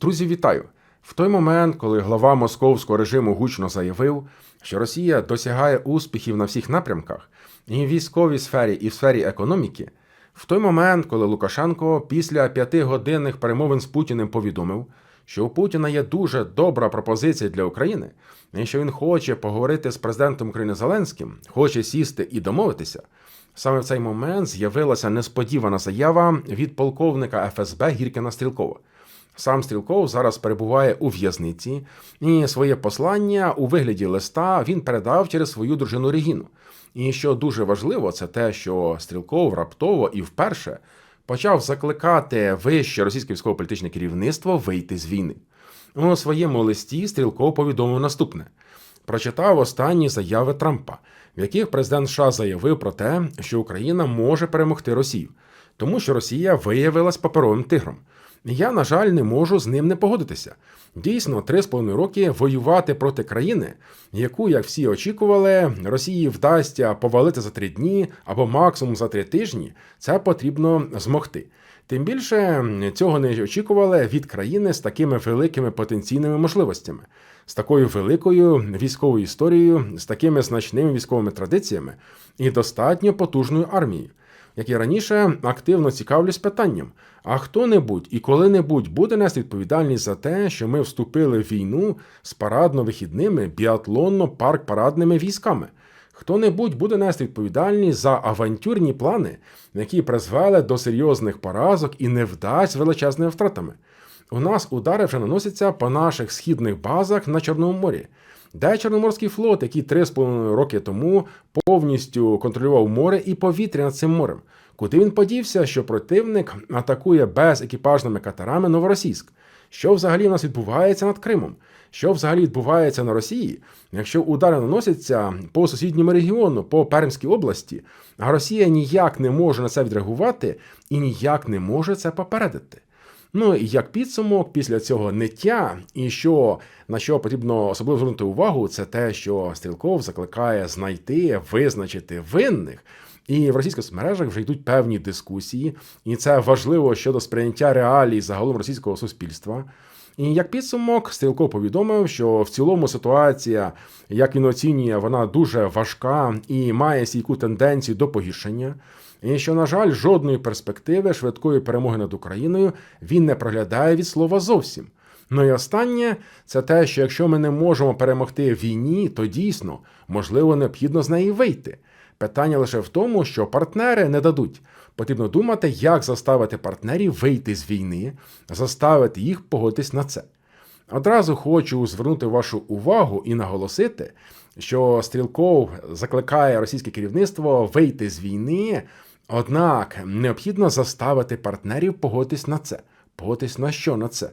Друзі, вітаю! В той момент, коли глава московського режиму гучно заявив, що Росія досягає успіхів на всіх напрямках і в військовій сфері, і в сфері економіки, в той момент, коли Лукашенко після п'ятигодинних перемовин з Путіним повідомив, що у Путіна є дуже добра пропозиція для України, і що він хоче поговорити з президентом України Зеленським, хоче сісти і домовитися. Саме в цей момент з'явилася несподівана заява від полковника ФСБ Гіркіна Стрілкова. Сам Стрілков зараз перебуває у в'язниці, і своє послання у вигляді листа він передав через свою дружину Регіну. І що дуже важливо, це те, що Стрілков раптово і вперше почав закликати вище російське військово-політичне керівництво вийти з війни. У своєму листі Стрілков повідомив наступне: прочитав останні заяви Трампа, в яких президент США заявив про те, що Україна може перемогти Росію, тому що Росія виявилась паперовим тигром. Я, на жаль, не можу з ним не погодитися. Дійсно, три з половиною роки воювати проти країни, яку, як всі очікували, Росії вдасться повалити за три дні або максимум за три тижні, це потрібно змогти. Тим більше цього не очікували від країни з такими великими потенційними можливостями, з такою великою військовою історією, з такими значними військовими традиціями і достатньо потужною армією. Як і раніше, активно цікавлюсь питанням: а хто-небудь і коли-небудь буде нести відповідальність за те, що ми вступили в війну з парадно-вихідними біатлонно-парк-парадними військами? Хто-небудь буде нести відповідальність за авантюрні плани, які призвели до серйозних поразок і невдач з величезними втратами. У нас удари вже наносяться по наших східних базах на Чорному морі. Де Чорноморський флот, який три з половиною роки тому повністю контролював море і повітря над цим морем? Куди він подівся, що противник атакує безекіпажними катерами Новоросійськ? Що взагалі в нас відбувається над Кримом? Що взагалі відбувається на Росії, якщо удари наносяться по сусідньому регіону, по Пермській області, а Росія ніяк не може на це відреагувати і ніяк не може це попередити? Ну і як підсумок після цього ниття, і що на що потрібно особливо звернути увагу, це те, що Стрілков закликає знайти, визначити винних. І в російських соцмережах вже йдуть певні дискусії, і це важливо щодо сприйняття реалій загалом російського суспільства. І як підсумок, Стрілков повідомив, що в цілому ситуація, як він оцінює, вона дуже важка і має стійку тенденцію до погіршення. І що, на жаль, жодної перспективи швидкої перемоги над Україною він не проглядає від слова зовсім. Ну і останнє це те, що якщо ми не можемо перемогти в війні, то дійсно можливо необхідно з неї вийти. Питання лише в тому, що партнери не дадуть. Потрібно думати, як заставити партнерів вийти з війни, заставити їх погодитись на це. Одразу хочу звернути вашу увагу і наголосити, що Стрілков закликає російське керівництво вийти з війни, однак необхідно заставити партнерів погодитись на це. Погодитись на що на це?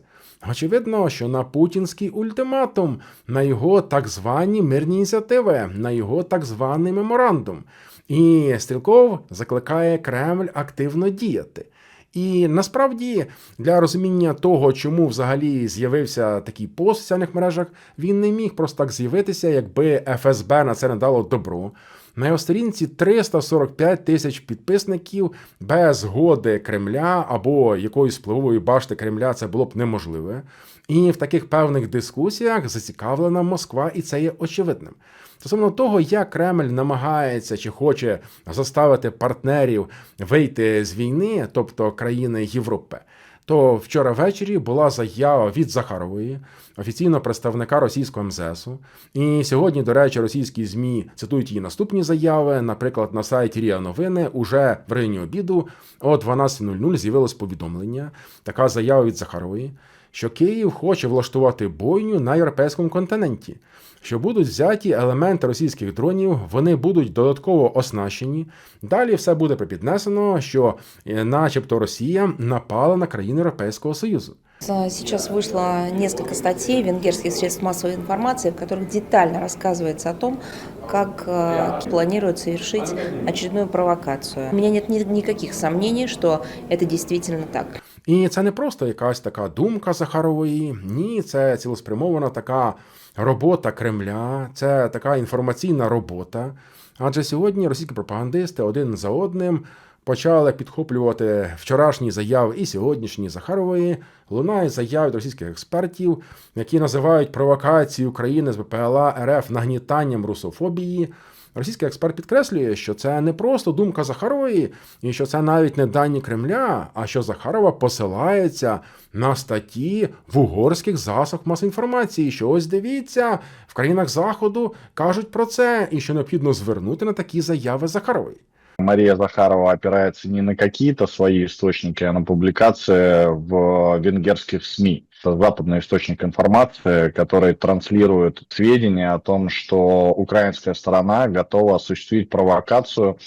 Очевидно, що на путінський ультиматум, на його так звані мирні ініціативи, на його так званий меморандум. І Стрілков закликає Кремль активно діяти. І насправді для розуміння того, чому взагалі з'явився такий пост в соціальних мережах, він не міг просто так з'явитися, якби ФСБ на це не дало добро. На його сторінці 345 тисяч підписників без згоди Кремля або якоїсь впливової башти Кремля це було б неможливе. І в таких певних дискусіях зацікавлена Москва, і це є очевидним. Стосовно того, як Кремль намагається чи хоче заставити партнерів вийти з війни, тобто країни Європи. То вчора ввечері була заява від Захарової, офіційного представника російського МЗСу. І сьогодні, до речі, російські змі цитують її наступні заяви. Наприклад, на сайті Ріа Новини уже в районі обіду о 12.00 з'явилось повідомлення. Така заява від Захарової, що Київ хоче влаштувати бойню на європейському континенті. Що будуть взяті елементи російських дронів, вони будуть додатково оснащені. Далі все буде припіднесено, що, начебто, Росія напала на країни Європейського Союзу. Сейчас вышло несколько статей венгерских средств массовой информации, в которых детально рассказывается о том, как э, планируют совершить очередную провокацию. У меня нет ни- никаких сомнений, что это действительно так. І це не просто якась така думка Захарової, ні, це цілеспрямована така робота Кремля, це така інформаційна робота. Адже сьогодні російські пропагандисти один за одним почали підхоплювати вчорашні заяви і сьогоднішні Захарової, лунають заяви від російських експертів, які називають провокацію України з БПЛА РФ нагнітанням русофобії. Російський експерт підкреслює, що це не просто думка Захарової, і що це навіть не дані Кремля, а що Захарова посилається на статті в угорських засобах масової інформації. Що ось дивіться, в країнах Заходу кажуть про це, і що необхідно звернути на такі заяви Захарової. Мария Захарова опирается не на какие-то свои источники, а на публикации в венгерских СМИ. Это западный источник информации, который транслирует сведения о том, что украинская сторона готова осуществить провокацию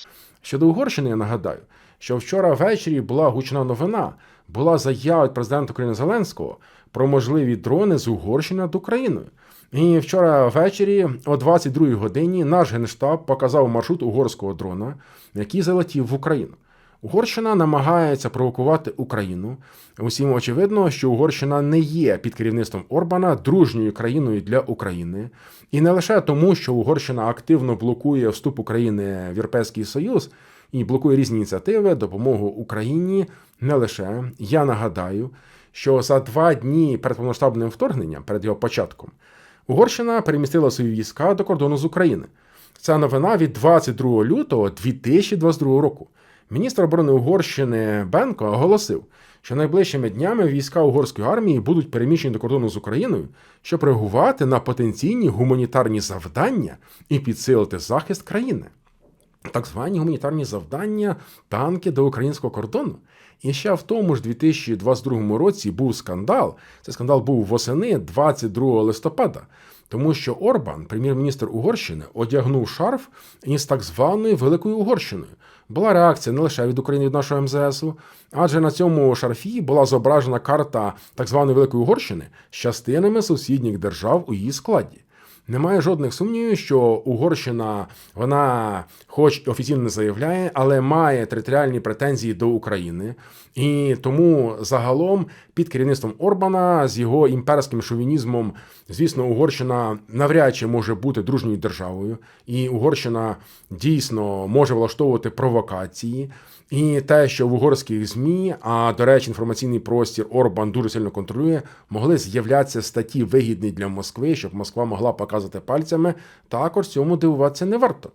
Щодо Угорщини, я нагадаю, що вчора ввечері була гучна новина, була заява від президента України Зеленського про можливі дрони з Угорщини над Україною. І вчора ввечері о 22 годині наш генштаб показав маршрут угорського дрона, який залетів в Україну. Угорщина намагається провокувати Україну. Усім очевидно, що Угорщина не є під керівництвом Орбана дружньою країною для України, і не лише тому, що Угорщина активно блокує вступ України в Європейський Союз і блокує різні ініціативи, допомогу Україні. Не лише я нагадаю, що за два дні перед повноштабним вторгненням, перед його початком, Угорщина перемістила свої війська до кордону з України. Це новина від 22 лютого 2022 року. Міністр оборони Угорщини Бенко оголосив, що найближчими днями війська угорської армії будуть переміщені до кордону з Україною, щоб реагувати на потенційні гуманітарні завдання і підсилити захист країни. Так звані гуманітарні завдання, танки до українського кордону. І ще в тому ж 2022 році був скандал. Цей скандал був восени 22 листопада, тому що Орбан, прем'єр-міністр Угорщини, одягнув шарф із так званою Великою Угорщиною. Була реакція не лише від України від нашого МЗСу, адже на цьому шарфі була зображена карта так званої Великої Угорщини з частинами сусідніх держав у її складі. Немає жодних сумнівів, що Угорщина, вона, хоч офіційно не заявляє, але має територіальні претензії до України. І тому загалом під керівництвом Орбана з його імперським шовінізмом, звісно, Угорщина навряд чи може бути дружньою державою, і Угорщина дійсно може влаштовувати провокації. І те, що в угорських змі, а до речі, інформаційний простір Орбан дуже сильно контролює, могли з'являтися статті вигідні для Москви, щоб Москва могла показувати пальцями. Також цьому дивуватися не варто.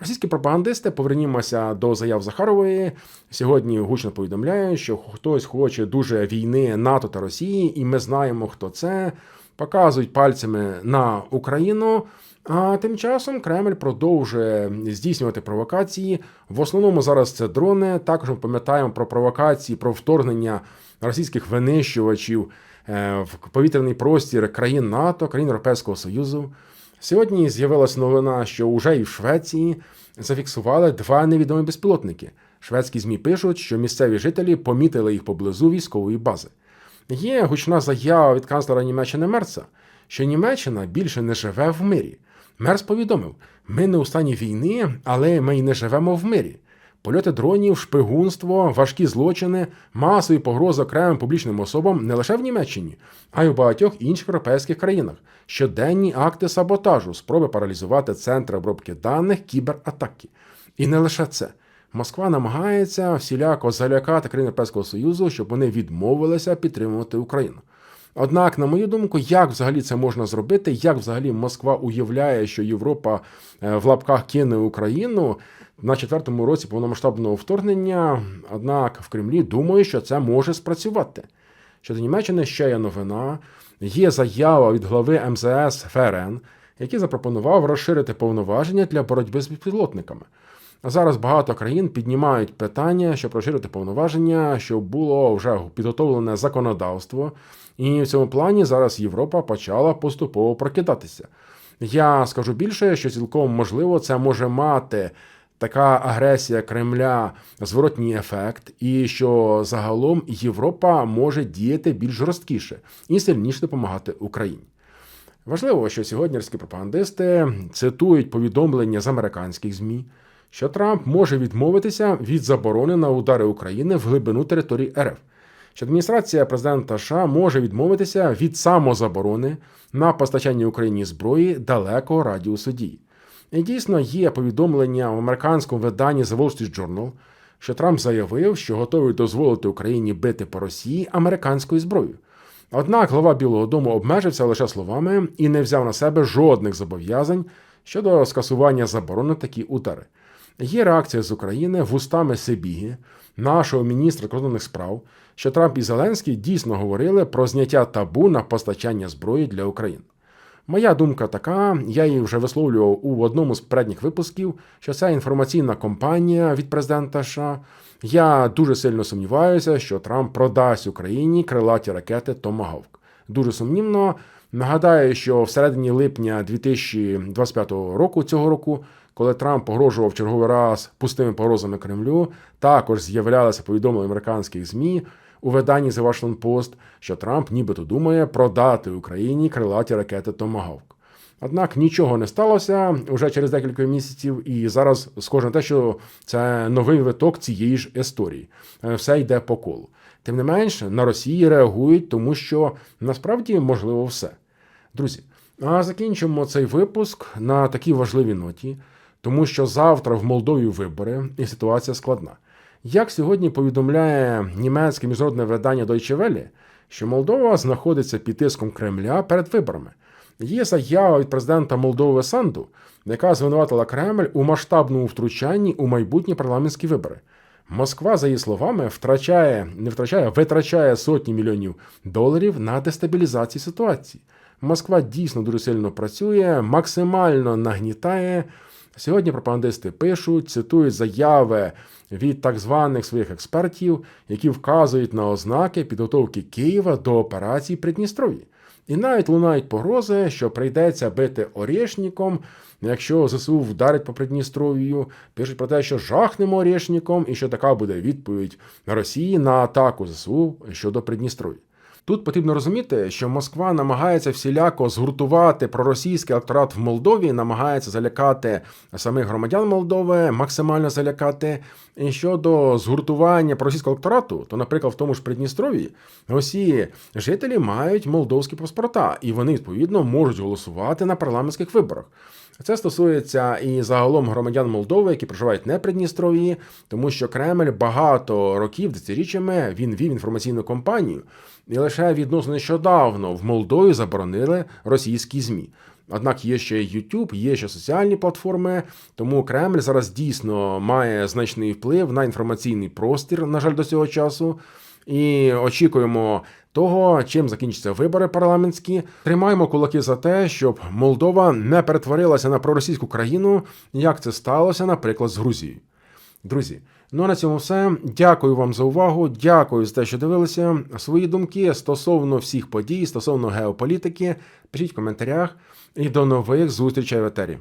Російські пропагандисти, повернімося до заяв Захарової. Сьогодні гучно повідомляють, що хтось хоче дуже війни НАТО та Росії, і ми знаємо, хто це. Показують пальцями на Україну. А тим часом Кремль продовжує здійснювати провокації. В основному зараз це дрони. Також ми пам'ятаємо про провокації, про вторгнення російських винищувачів в повітряний простір країн НАТО, країн Європейського Союзу. Сьогодні з'явилася новина, що уже і в Швеції зафіксували два невідомі безпілотники. Шведські ЗМІ пишуть, що місцеві жителі помітили їх поблизу військової бази. Є гучна заява від канцлера Німеччини Мерца, що Німеччина більше не живе в мирі. Мерц повідомив: ми не у стані війни, але ми й не живемо в мирі. Польоти дронів, шпигунство, важкі злочини, масові погрози окремим публічним особам не лише в Німеччині, а й у багатьох інших європейських країнах. Щоденні акти саботажу, спроби паралізувати центри обробки даних, кібератаки. І не лише це. Москва намагається всіляко залякати країни Європейського Союзу, щоб вони відмовилися підтримувати Україну. Однак, на мою думку, як взагалі це можна зробити, як взагалі Москва уявляє, що Європа е, в лапках кине Україну на четвертому році повномасштабного вторгнення, однак в Кремлі думаю, що це може спрацювати. Щодо Німеччини ще є новина. Є заява від глави МЗС ФРН, який запропонував розширити повноваження для боротьби з безпілотниками. Зараз багато країн піднімають питання, щоб розширити повноваження, щоб було вже підготовлене законодавство. І в цьому плані зараз Європа почала поступово прокидатися. Я скажу більше, що цілком можливо це може мати така агресія Кремля зворотній ефект, і що загалом Європа може діяти більш жорсткіше і сильніше допомагати Україні. Важливо, що сьогодні російські пропагандисти цитують повідомлення з американських ЗМІ, що Трамп може відмовитися від заборони на удари України в глибину території РФ. Що адміністрація президента США може відмовитися від самозаборони на постачання Україні зброї далекого радіусу дії. І дійсно є повідомлення в американському виданні The Wall Street Journal, що Трамп заявив, що готовий дозволити Україні бити по Росії американською зброєю. Однак глава Білого Дому обмежився лише словами і не взяв на себе жодних зобов'язань щодо скасування заборони такі удари. Є реакція з України вустами Сибіги, нашого міністра кордонних справ, що Трамп і Зеленський дійсно говорили про зняття табу на постачання зброї для України. Моя думка така, я її вже висловлював у одному з передніх випусків, що це інформаційна кампанія від президента США. Я дуже сильно сумніваюся, що Трамп продасть Україні крилаті ракети Томагавк. Дуже сумнівно. Нагадаю, що всередині липня 2025 року цього року, коли Трамп погрожував черговий раз пустими погрозами Кремлю, також з'являлися повідомлення американських ЗМІ у виданні The Washington Post, що Трамп нібито думає продати Україні крилаті ракети Томагавк. Однак нічого не сталося вже через декілька місяців, і зараз схоже на те, що це новий виток цієї ж історії. Е, Все йде по колу. Тим не менш, на Росії реагують, тому що насправді можливо все. Друзі, а закінчимо цей випуск на такій важливій ноті, тому що завтра в Молдові вибори і ситуація складна. Як сьогодні повідомляє німецьке міжнародне видання Deutsche Welle, що Молдова знаходиться під тиском Кремля перед виборами. Є заява від президента Молдови Санду, яка звинуватила Кремль у масштабному втручанні у майбутні парламентські вибори. Москва, за її словами, втрачає, не втрачає, витрачає сотні мільйонів доларів на дестабілізацію ситуації. Москва дійсно дуже сильно працює, максимально нагнітає. Сьогодні пропагандисти пишуть, цитують заяви від так званих своїх експертів, які вказують на ознаки підготовки Києва до операції Придністров'ї. І навіть лунають погрози, що прийдеться бити орєшніком, якщо ЗСУ вдарить по Придністров'ю. Пишуть про те, що жахнемо орєшніком, і що така буде відповідь Росії на атаку ЗСУ щодо Придністров'я. Тут потрібно розуміти, що Москва намагається всіляко згуртувати проросійський електорат в Молдові, намагається залякати самих громадян Молдови, максимально залякати. І щодо згуртування проросійського електорату, то, наприклад, в тому ж Придністров'ї усі жителі мають молдовські паспорта, і вони відповідно можуть голосувати на парламентських виборах. Це стосується і загалом громадян Молдови, які проживають не Придністров'ї, тому що Кремль багато років, десятиріччями, він вів інформаційну кампанію, і лише відносно нещодавно в Молдові заборонили російські ЗМІ. Однак є ще YouTube, є ще соціальні платформи, тому Кремль зараз дійсно має значний вплив на інформаційний простір, на жаль, до цього часу. І очікуємо того, чим закінчаться вибори парламентські. Тримаємо кулаки за те, щоб Молдова не перетворилася на проросійську країну, як це сталося, наприклад, з Грузією. Друзі, ну а на цьому все. Дякую вам за увагу. Дякую за те, що дивилися. Свої думки стосовно всіх подій, стосовно геополітики. Пишіть в коментарях. І до нових зустрічей в етері.